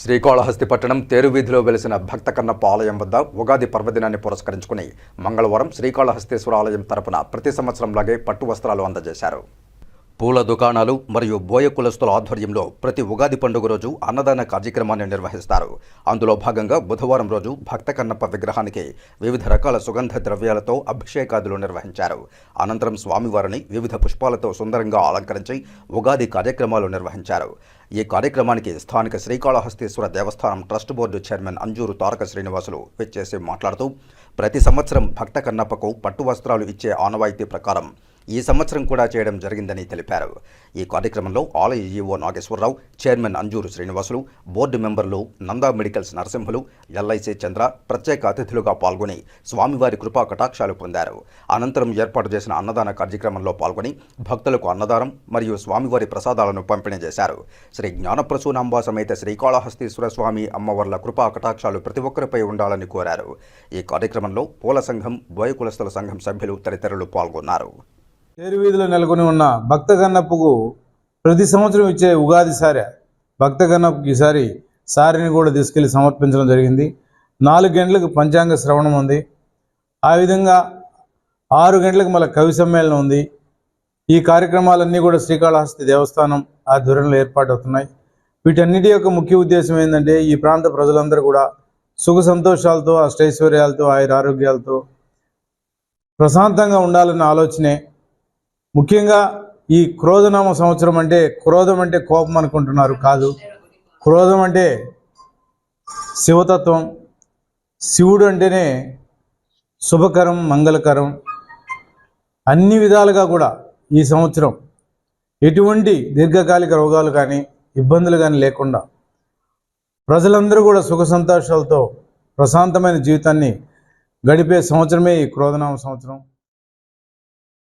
శ్రీకాళహస్తి పట్టణం తేరువీధిలో వెలిసిన భక్త కన్నప్ప ఆలయం వద్ద ఉగాది పర్వదినాన్ని పురస్కరించుకుని మంగళవారం శ్రీకాళహస్తేశ్వర ఆలయం తరపున ప్రతి సంవత్సరంలాగే పట్టు వస్త్రాలు అందజేశారు. పూల దుకాణాలు మరియు బోయ కులస్తుల ఆధ్వర్యంలో ప్రతి ఉగాది పండుగ రోజు అన్నదాన కార్యక్రమాన్ని నిర్వహిస్తారు. అందులో భాగంగా బుధవారం రోజు భక్త కన్నప్ప విగ్రహానికి వివిధ రకాల సుగంధ ద్రవ్యాలతో అభిషేకాదులు నిర్వహించారు. అనంతరం స్వామివారిని వివిధ పుష్పాలతో సుందరంగా అలంకరించి ఉగాది కార్యక్రమాలు నిర్వహించారు. ఈ కార్యక్రమానికి స్థానిక శ్రీకాళహస్తీశ్వర దేవస్థానం trust board chairman Anjuru Taraka Srinivasulu విచ్చేసి మాట్లాడుతూ ప్రతి సంవత్సరం భక్త కన్నప్పకు పట్టు వస్త్రాలు ఇచ్చే ఆనవాయితీ ప్రకారం ఈ సంవత్సరం కూడా చేయడం జరిగిందని తెలిపారు. ఈ కార్యక్రమంలో ఆలయ EO Nageswararao chairman Anjuru Srinivasulu board మెంబర్లు నందా మెడికల్స్ నరసింహులు ఎల్ఐసి చంద్ర ప్రత్యేక అతిథులుగా పాల్గొని స్వామివారి కృపా కటాక్షాలు పొందారు. అనంతరం ఏర్పాటు చేసిన అన్నదాన కార్యక్రమంలో పాల్గొని భక్తులకు అన్నదానం మరియు స్వామివారి ప్రసాదాలను పంపిణీ చేశారు. శ్రీ జ్ఞానప్రసూనాంబా సమేత శ్రీకాళహస్తీశ్వర స్వామి అమ్మవర్ల కృపా కటాక్షాలు ప్రతి ఒక్కరిపై ఉండాలని కోరారు. ఈ కార్యక్రమంలో పూల సంఘం బోయకులస్తుల సంఘం సభ్యులు తదితరులు పాల్గొన్నారు. తేరువీధిలో నెలకొని ఉన్న భక్త గన్నప్పుకు ప్రతి సంవత్సరం ఇచ్చే ఉగాది సారె భక్త గన్నప్పకి ఈసారి సారిని కూడా తీసుకెళ్ళి సమర్పించడం జరిగింది. నాలుగు గంటలకు పంచాంగ శ్రవణం ఉంది. ఆ విధంగా ఆరు గంటలకు మళ్ళీ కవి సమ్మేళనం ఉంది. ఈ కార్యక్రమాలన్నీ కూడా శ్రీకాళహస్తి దేవస్థానం ఆధ్వర్యంలో ఏర్పాటవుతున్నాయి. వీటన్నిటి యొక్క ముఖ్య ఉద్దేశం ఏంటంటే ఈ ప్రాంత ప్రజలందరూ కూడా సుఖ సంతోషాలతో అష్టైశ్వర్యాలతో ఆయుర ఆరోగ్యాలతో ప్రశాంతంగా ఉండాలన్న ఆలోచనే ముఖ్యంగా ఈ క్రోధనామ సంవత్సరం అంటే క్రోధం అంటే కోపం అనుకుంటున్నారు కాదు. క్రోధం అంటే శివతత్వం. శివుడు అంటేనే శుభకరం మంగళకరం. అన్ని విధాలుగా కూడా ఈ సంవత్సరం ఎటువంటి దీర్ఘకాలిక రోగాలు కానీ ఇబ్బందులు కానీ లేకుండా ప్రజలందరూ కూడా సుఖ సంతోషాలతో ప్రశాంతమైన జీవితాన్ని గడిపే సంవత్సరమే ఈ క్రోధనామ సంవత్సరం.